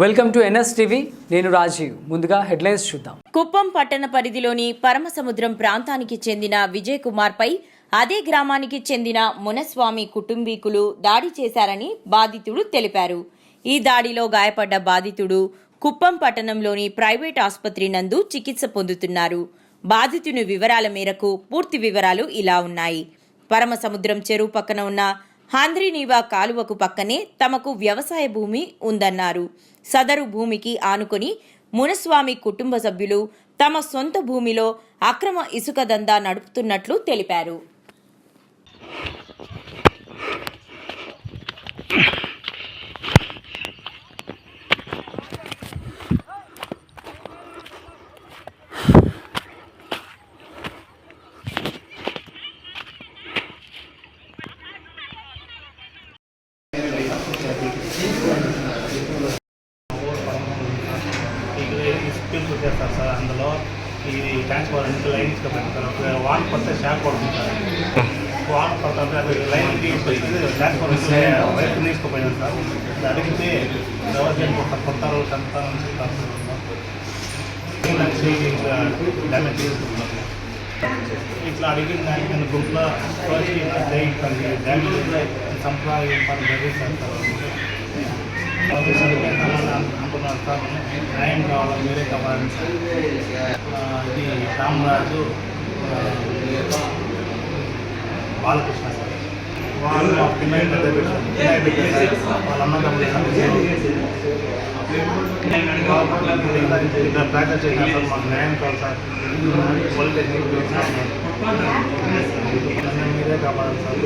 Welcome to NS TV. నేను రాజీవ్. ముందుగా headlines చూద్దాం. కుప్పం పట్టణ పరిధిలోని పరమసముద్రం ప్రాంతానికి చెందిన విజయ్ కుమార్ పై అదే గ్రామానికి చెందిన మునస్వామి కుటుంబీకులు దాడి చేశారని బాధితుడు తెలిపారు. ఈ దాడిలో గాయపడ్డ బాధితుడు కుప్పం పట్టణంలోని ప్రైవేట్ ఆసుపత్రి నందు చికిత్స పొందుతున్నారు. బాధితుని వివరాల మేరకు పూర్తి వివరాలు ఇలా ఉన్నాయి. పరమసముద్రం చెరువు పక్కన ఉన్న హాంద్రీనీవా కాలువకు పక్కనే తమకు వ్యవసాయ భూమి ఉందన్నారు. సదరు భూమికి ఆనుకొని మునస్వామి కుటుంబ సభ్యులు తమ సొంత భూమిలో అక్రమ ఇసుక దందా నడుపుతున్నట్లు తెలిపారు ఈ స్కిల్స్ చేస్తారు సార్. అందులో ఈ ట్రాన్స్ఫర్ అంటే లైన్ ఇసుకపోయింది సార్ వాన్ పడితే షాక్ పడుతుంది సార్ వాన్ పడుతుంటే అది లైన్ ట్రాన్స్ఫర్ వైపు తీసుకుపోయింది సార్. అడిగితే ఎవరికైనా కొత్త కొత్త రోజు అంతా డ్యామేజ్ చేసుకుంటున్నారు ఇట్లా అడిగిన దానికి నేను గ్రూప్లో వచ్చి డ్యామేజ్ సంప్రదాయం పని జరిగిస్తాను సార్ న్యాయం కావాలి? మీరే కావాలి సార్. ఇది రామరాజు బాలకృష్ణ సార్. వాళ్ళు మా పిన్నయ్య పెద్ద సార్ వాళ్ళ అన్నదమ్ములు ప్రాక్టీస్ సార్ మాకు న్యాయం కావాలి సార్. మీరే కావాలి సార్.